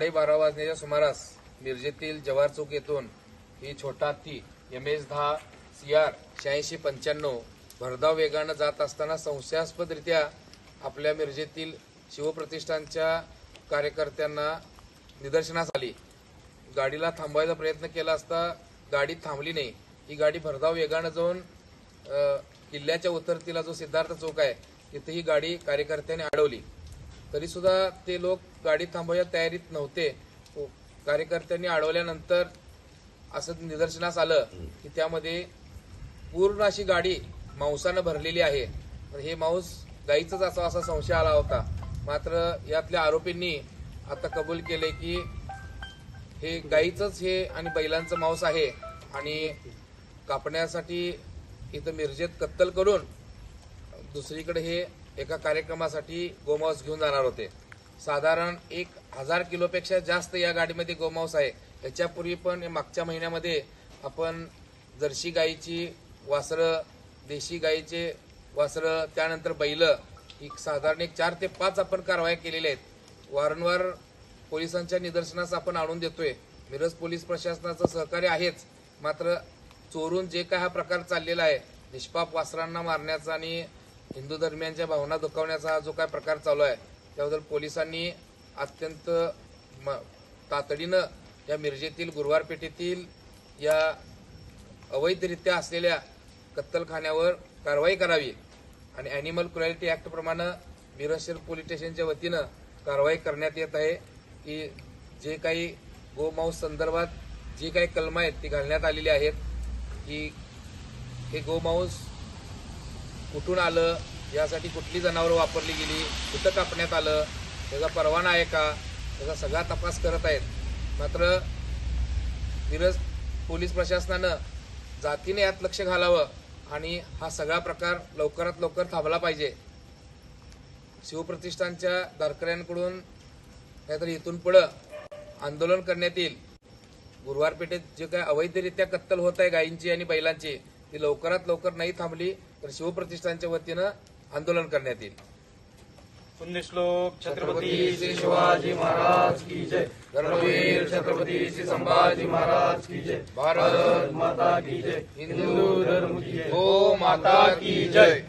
साडेबारा वाजण्याच्या सुमारास मिरजेतील जवाहर चौक येथून ही छोटा हत्ती एम एस दहा सी आर शहाऐंशी पंच्याण्णव भरधाव वेगानं जात असताना संशयास्पदरित्या आपल्या मिरजेतील शिवप्रतिष्ठानच्या कार्यकर्त्यांना निदर्शनास आली. गाडीला थांबवायचा प्रयत्न केला असता गाडी थांबली नाही. ही गाडी भरधाव वेगानं जाऊन किल्ल्याच्या उत्तरतीला जो सिद्धार्थ चौक आहे तिथे ही गाडी कार्यकर्त्यांनी अडवली. तरी सुद्धा ते लोक गाडी थांबवायच्या तयारीत नव्हते. हो, कार्यकर्त्यांनी अडवल्यानंतर असं निदर्शनास आलं की त्यामध्ये पूर्ण अशी गाडी मांसानं भरलेली आहे. हे मांस गाईचंच असा असा संशय आला होता. मात्र यातल्या आरोपींनी आता कबूल केले की हे गाईचंच हे आणि बैलांचं मांस आहे आणि कापण्यासाठी इथं मिरजेत कत्तल करून दुसरीकडे हे एका कार्यक्रमासाठी गोमांस घेऊन जाणार होते. साधारण एक हजार किलोपेक्षा जास्त या गाडीमध्ये गोमांस आहे. याच्यापूर्वी पण मागच्या महिन्यामध्ये आपण जर्सी गाईची वासरं देशी गाईचे वासरं त्यानंतर बैलं ही साधारण एक चार ते पाच आपण कारवाया केलेल्या आहेत. वारंवार पोलिसांच्या निदर्शनास आपण आणून देतोय. मिरज पोलीस प्रशासनाचं सहकार्य आहेच. मात्र चोरून जे काय हा प्रकार चाललेला आहे निष्पाप वासरांना मारण्याचा आणि हिंदू धर्मियांच्या भावना दुखावण्याचा हा जो काय प्रकार चालू आहे त्याबद्दल पोलिसांनी अत्यंत म- तातडीनं या मिरजेतील गुरुवार पेठेतील या अवैधरित्या असलेल्या कत्तलखान्यावर कारवाई करावी आणि अॅनिमल क्रुएलिटी ॲक्टप्रमाणे मिरज शहर पोलीस स्टेशनच्या वतीनं कारवाई करण्यात येत आहे की जे काही गोमांस संदर्भात जी काही कलमं आहेत ती घालण्यात आलेली आहेत की हे गोमांस कुठून आलं? यासाठी कुठली जनावरं वापरली गेली? कुठं कापण्यात आलं? त्याचा परवाना आहे का? त्याचा सगळा तपास करत आहेत. मात्र मिरज पोलीस प्रशासनानं जातीने यात लक्ष घालावं आणि हा सगळा प्रकार लवकरात लवकर थांबला पाहिजे. शिवप्रतिष्ठानच्या दारकऱ्यांकडून नाहीतर इथून पुढं आंदोलन करण्यात येईल. गुरुवार पेठेत जे काय अवैधरित्या कत्तल होत आहे गायींची आणि बैलांची ती लवकरात लवकर नाही थांबली. तर शिवप्रतिष्ठानच्या वतीनं आंदोलन करण्यात येईल. पुण्यश्लोक छत्रपती श्री शिवाजी महाराज की जय. धर्मवीर छत्रपती श्री संभाजी महाराज की जय. भारत माता की जय. हिंदू धर्म की जय. गो माता की जय.